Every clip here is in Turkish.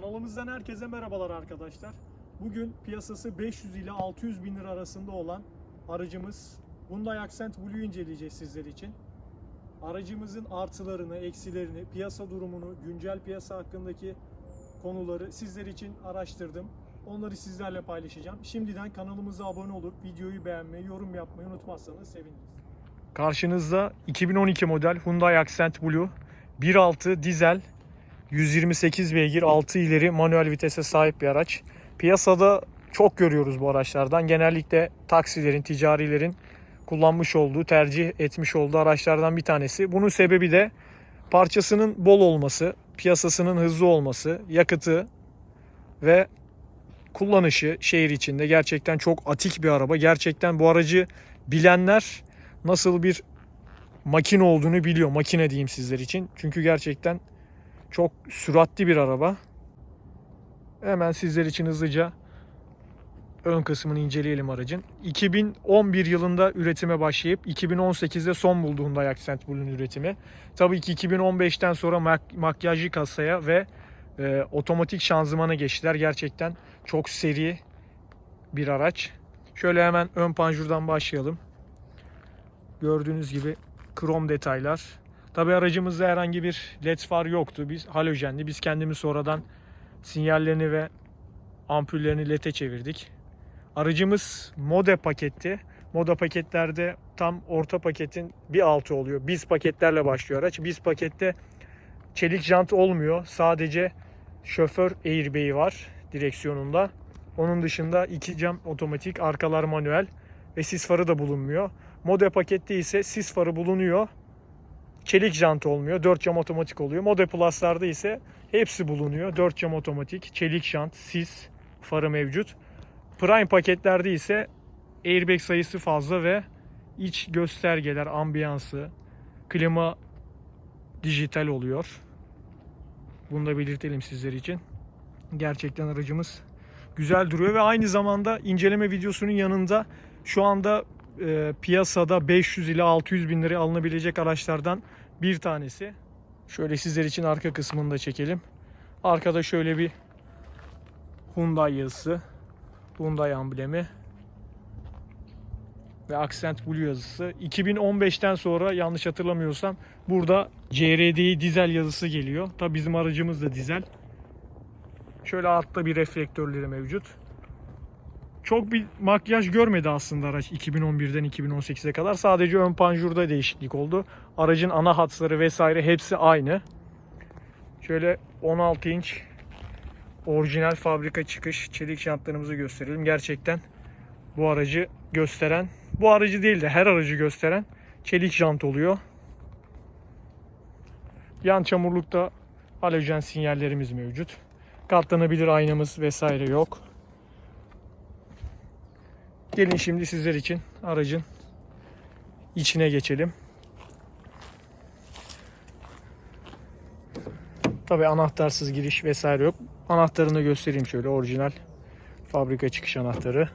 Kanalımızdan herkese merhabalar arkadaşlar. Bugün piyasası 500 ile 600 bin lira arasında olan aracımız Hyundai Accent Blue'yu inceleyeceğiz sizler için. Aracımızın artılarını, eksilerini, piyasa durumunu, güncel piyasa hakkındaki konuları sizler için araştırdım. Onları sizlerle paylaşacağım. Şimdiden kanalımıza abone olup videoyu beğenmeyi, yorum yapmayı unutmazsanız seviniriz. Karşınızda 2012 model Hyundai Accent Blue 1.6 dizel 128 beygir 6 ileri manuel vitese sahip bir araç. Piyasada çok görüyoruz bu araçlardan. Genellikle taksilerin, ticarilerin kullanmış olduğu, tercih etmiş olduğu araçlardan bir tanesi. Bunun sebebi de parçasının bol olması, piyasasının hızlı olması, yakıtı ve kullanışı şehir içinde gerçekten çok atik bir araba. Gerçekten bu aracı bilenler nasıl bir makine olduğunu biliyor. Makine diyeyim sizler için. Çünkü gerçekten çok süratli bir araba. Hemen sizler için hızlıca ön kısmını inceleyelim aracın. 2011 yılında üretime başlayıp 2018'de son buldu Hyundai Accent üretimi. Tabii ki 2015'ten sonra mak- makyajlı kasaya ve e, otomatik şanzımana geçtiler. Gerçekten çok seri bir araç. Şöyle hemen ön panjurdan başlayalım. Gördüğünüz gibi krom detaylar. Tabi aracımızda herhangi bir led far yoktu. Biz halojenli. Biz kendimiz sonradan sinyallerini ve ampullerini led'e çevirdik. Aracımız mode paketti. Moda paketlerde tam orta paketin bir altı oluyor. Biz paketlerle başlıyor araç. Biz pakette çelik jant olmuyor. Sadece şoför airbag'i var direksiyonunda. Onun dışında iki cam otomatik, arkalar manuel ve sis farı da bulunmuyor. Mode pakette ise sis farı bulunuyor. Çelik jant olmuyor. 4 cam otomatik oluyor. Mode Plus'larda ise hepsi bulunuyor. 4 cam otomatik, çelik jant, sis farı mevcut. Prime paketlerde ise airbag sayısı fazla ve iç göstergeler, ambiyansı, klima dijital oluyor. Bunu da belirtelim sizler için. Gerçekten aracımız güzel duruyor ve aynı zamanda inceleme videosunun yanında şu anda e, piyasada 500 ile 600 bin liraya alınabilecek araçlardan bir tanesi. Şöyle sizler için arka kısmını da çekelim. Arkada şöyle bir Hyundai yazısı. Hyundai amblemi. Ve Accent Blue yazısı. 2015'ten sonra yanlış hatırlamıyorsam burada CRDI dizel yazısı geliyor. Tabi bizim aracımız da dizel. Şöyle altta bir reflektörleri mevcut. Çok bir makyaj görmedi aslında araç 2011'den 2018'e kadar. Sadece ön panjurda değişiklik oldu. Aracın ana hatları vesaire hepsi aynı. Şöyle 16 inç orijinal fabrika çıkış çelik jantlarımızı gösterelim. Gerçekten bu aracı gösteren, bu aracı değil de her aracı gösteren çelik jant oluyor. Yan çamurlukta halojen sinyallerimiz mevcut. Katlanabilir aynamız vesaire yok. Gelin şimdi sizler için aracın içine geçelim. Tabi anahtarsız giriş vesaire yok. Anahtarını göstereyim şöyle orijinal fabrika çıkış anahtarı.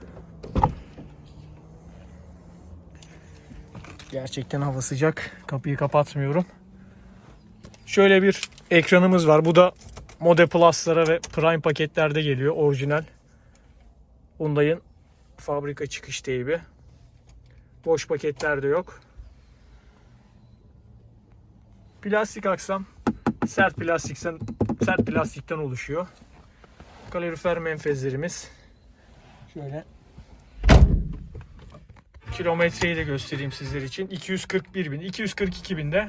Gerçekten hava sıcak. Kapıyı kapatmıyorum. Şöyle bir ekranımız var. Bu da Mode Plus'lara ve Prime paketlerde geliyor. Orijinal. Hyundai'ın fabrika çıkış teybi. Boş paketlerde yok. Plastik aksam sert plastikten sert plastikten oluşuyor. Kalorifer menfezlerimiz. Şöyle kilometreyi de göstereyim sizler için. 241 bin. 242 binde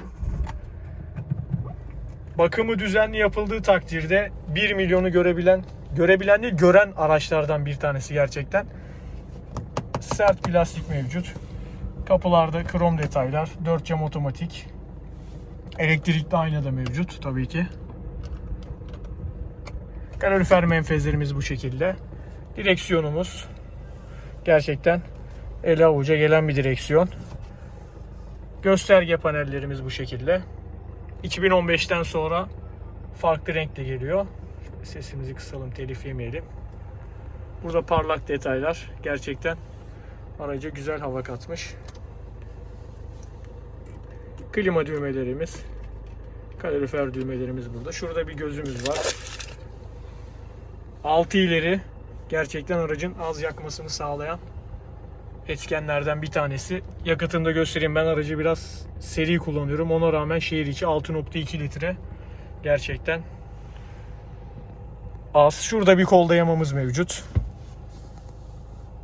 bakımı düzenli yapıldığı takdirde 1 milyonu görebilen görebilen değil gören araçlardan bir tanesi gerçekten. Sert plastik mevcut. Kapılarda krom detaylar, 4 cam otomatik. Elektrikli ayna da mevcut tabii ki. Kalorifer menfezlerimiz bu şekilde. Direksiyonumuz gerçekten ele avuca gelen bir direksiyon. Gösterge panellerimiz bu şekilde. 2015'ten sonra farklı renkle geliyor. Sesimizi kısalım, telif yemeyelim. Burada parlak detaylar. Gerçekten araca güzel hava katmış. Klima düğmelerimiz. Kalorifer düğmelerimiz burada. Şurada bir gözümüz var. 6 ileri gerçekten aracın az yakmasını sağlayan etkenlerden bir tanesi. Yakıtını da göstereyim. Ben aracı biraz seri kullanıyorum. Ona rağmen şehir içi 6.2 litre. Gerçekten az. Şurada bir kol dayamamız mevcut.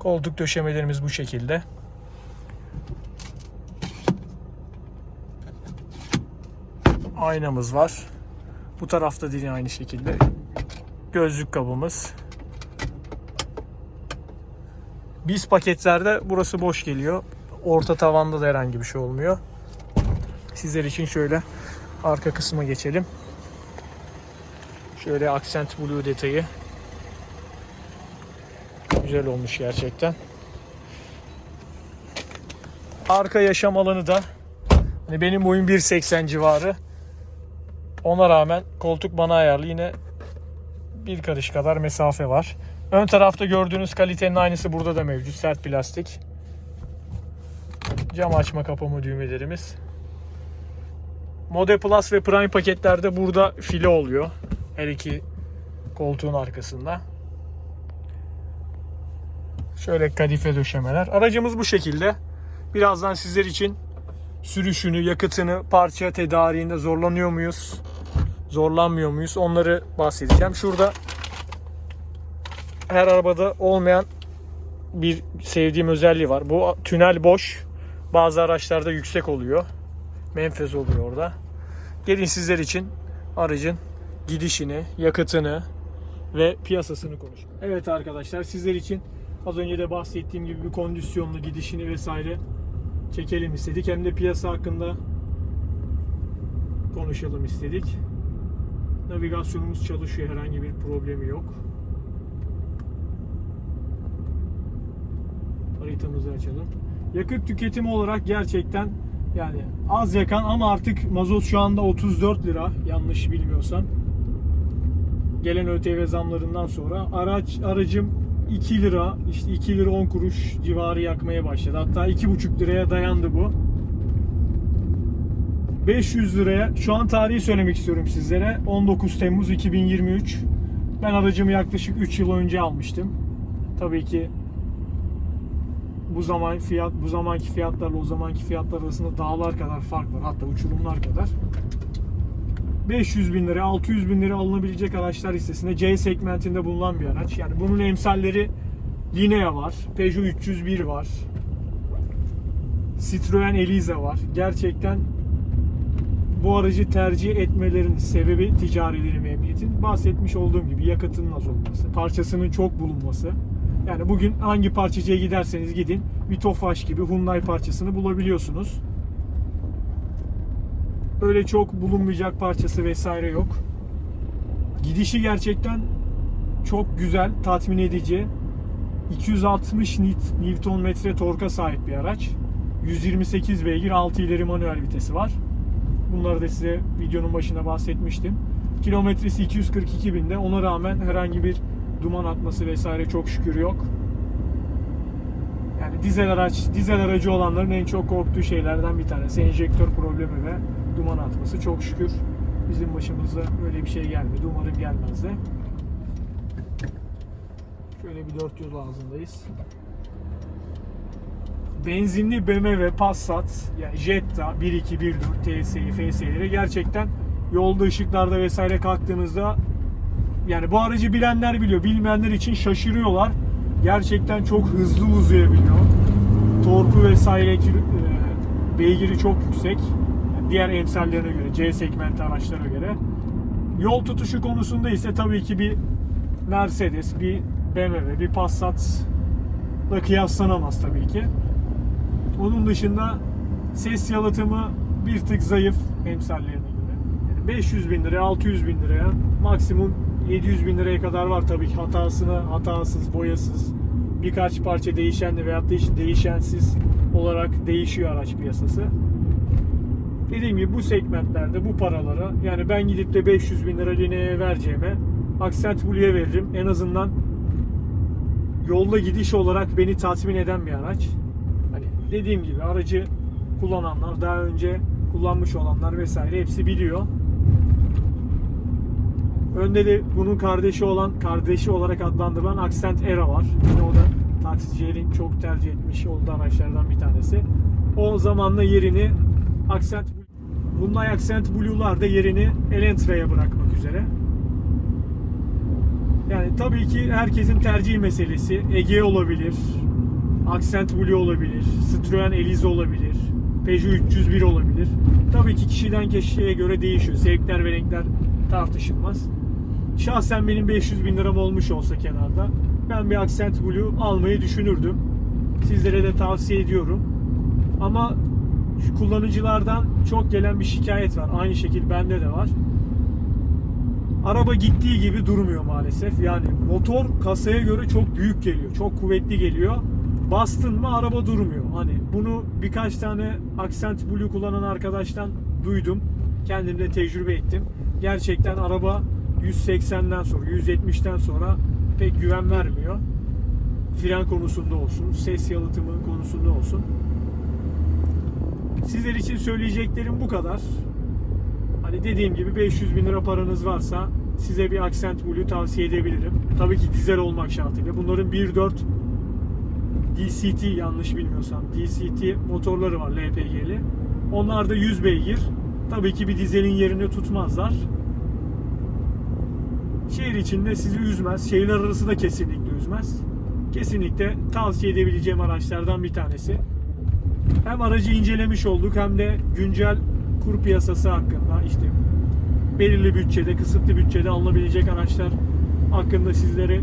Koltuk döşemelerimiz bu şekilde. Aynamız var. Bu tarafta da yine aynı şekilde. Gözlük kabımız. Biz paketlerde burası boş geliyor. Orta tavanda da herhangi bir şey olmuyor. Sizler için şöyle arka kısma geçelim. Şöyle Accent Blue detayı. Güzel olmuş gerçekten. Arka yaşam alanı da hani benim boyum 1.80 civarı. Ona rağmen koltuk bana ayarlı. Yine bir karış kadar mesafe var. Ön tarafta gördüğünüz kalitenin aynısı burada da mevcut. Sert plastik. Cam açma kapama düğmelerimiz. Mode Plus ve Prime paketlerde burada file oluyor. Her iki koltuğun arkasında. Şöyle kadife döşemeler. Aracımız bu şekilde. Birazdan sizler için sürüşünü, yakıtını, parça tedariğinde zorlanıyor muyuz? Zorlanmıyor muyuz? Onları bahsedeceğim. Şurada her arabada olmayan bir sevdiğim özelliği var. Bu tünel boş. Bazı araçlarda yüksek oluyor. Menfez oluyor orada. Gelin sizler için aracın gidişini, yakıtını ve piyasasını konuşalım. Evet arkadaşlar sizler için az önce de bahsettiğim gibi bir kondisyonlu gidişini vesaire çekelim istedik. Hem de piyasa hakkında konuşalım istedik. Navigasyonumuz çalışıyor. Herhangi bir problemi yok. Haritamızı açalım. Yakıt tüketimi olarak gerçekten yani az yakan ama artık mazot şu anda 34 lira yanlış bilmiyorsam. Gelen ÖTV zamlarından sonra araç aracım 2 lira işte 2 lira 10 kuruş civarı yakmaya başladı. Hatta 2,5 liraya dayandı bu. 500 liraya şu an tarihi söylemek istiyorum sizlere. 19 Temmuz 2023. Ben aracımı yaklaşık 3 yıl önce almıştım. Tabii ki bu zaman fiyat bu zamanki fiyatlarla o zamanki fiyatlar arasında dağlar kadar fark var. Hatta uçurumlar kadar. 500 bin lira, 600 bin lira alınabilecek araçlar listesinde C segmentinde bulunan bir araç. Yani bunun emsalleri Linea var, Peugeot 301 var, Citroen Eliza var. Gerçekten bu aracı tercih etmelerinin sebebi ticarileri memnuniyetin. Bahsetmiş olduğum gibi yakıtının az olması, parçasının çok bulunması. Yani bugün hangi parçacıya giderseniz gidin bir Tofaş gibi Hyundai parçasını bulabiliyorsunuz. Öyle çok bulunmayacak parçası vesaire yok. Gidişi gerçekten çok güzel, tatmin edici. 260 Newton metre torka sahip bir araç. 128 beygir, 6 ileri manuel vitesi var. Bunları da size videonun başında bahsetmiştim. Kilometresi 242 binde. Ona rağmen herhangi bir duman atması vesaire çok şükür yok. Dizel araç, dizel aracı olanların en çok korktuğu şeylerden bir tanesi enjektör problemi ve duman atması. Çok şükür bizim başımıza öyle bir şey gelmedi. Umarım gelmez de. Şöyle bir 400 ağzındayız. Benzinli BMW Passat, yani Jetta 1.2, 1.4, TSI, FSI'leri gerçekten yolda ışıklarda vesaire kalktığınızda yani bu aracı bilenler biliyor. Bilmeyenler için şaşırıyorlar. Gerçekten çok hızlı uzayabiliyor. Torku vesaire e, beygiri çok yüksek. Yani diğer emsallerine göre, C segmenti araçlara göre. Yol tutuşu konusunda ise tabii ki bir Mercedes, bir BMW, bir Passat'la kıyaslanamaz tabii ki. Onun dışında ses yalıtımı bir tık zayıf emsallerine göre. Yani 500 bin liraya, 600 bin liraya maksimum 700 bin liraya kadar var tabii ki hatasını hatasız, boyasız birkaç parça değişenli veyahut da hiç değişensiz olarak değişiyor araç piyasası. Dediğim gibi bu segmentlerde bu paralara yani ben gidip de 500 bin lira Linea'ya vereceğime Accent Blue'ya veririm. En azından yolda gidiş olarak beni tatmin eden bir araç. Hani dediğim gibi aracı kullananlar, daha önce kullanmış olanlar vesaire hepsi biliyor. Önde de bunun kardeşi olan, kardeşi olarak adlandırılan Accent Era var. Yine o da taksicilerin çok tercih etmiş olduğu araçlardan bir tanesi. O zamanla yerini Accent Hyundai Accent Blue'lar da yerini Elantra'ya bırakmak üzere. Yani tabii ki herkesin tercih meselesi. Ege olabilir, Accent Blue olabilir, Citroen Elize olabilir, Peugeot 301 olabilir. Tabii ki kişiden kişiye göre değişiyor. Zevkler ve renkler tartışılmaz. Şahsen benim 500 bin liram olmuş olsa kenarda ben bir Accent Blue almayı düşünürdüm. Sizlere de tavsiye ediyorum. Ama şu kullanıcılardan çok gelen bir şikayet var. Aynı şekil bende de var. Araba gittiği gibi durmuyor maalesef. Yani motor kasaya göre çok büyük geliyor. Çok kuvvetli geliyor. Bastın mı araba durmuyor. Hani bunu birkaç tane Accent Blue kullanan arkadaştan duydum. Kendim de tecrübe ettim. Gerçekten araba 180'den sonra, 170'ten sonra pek güven vermiyor. Fren konusunda olsun, ses yalıtımı konusunda olsun. Sizler için söyleyeceklerim bu kadar. Hani dediğim gibi 500 bin lira paranız varsa size bir Accent Blue tavsiye edebilirim. Tabii ki dizel olmak şartıyla. Bunların 1.4 DCT yanlış bilmiyorsam DCT motorları var LPG'li. Onlar da 100 beygir. Tabii ki bir dizelin yerini tutmazlar. Şehir içinde sizi üzmez. Şehirler arası da kesinlikle üzmez. Kesinlikle tavsiye edebileceğim araçlardan bir tanesi. Hem aracı incelemiş olduk hem de güncel kur piyasası hakkında işte belirli bütçede, kısıtlı bütçede alınabilecek araçlar hakkında sizlere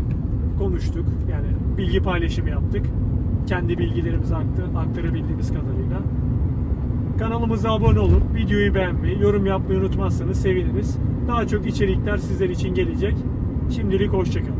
konuştuk. Yani bilgi paylaşımı yaptık. Kendi bilgilerimizi aktı- aktarabildiğimiz kadarıyla. Kanalımıza abone olup videoyu beğenmeyi, yorum yapmayı unutmazsanız seviniriz. Daha çok içerikler sizler için gelecek. Şimdilik hoşçakalın.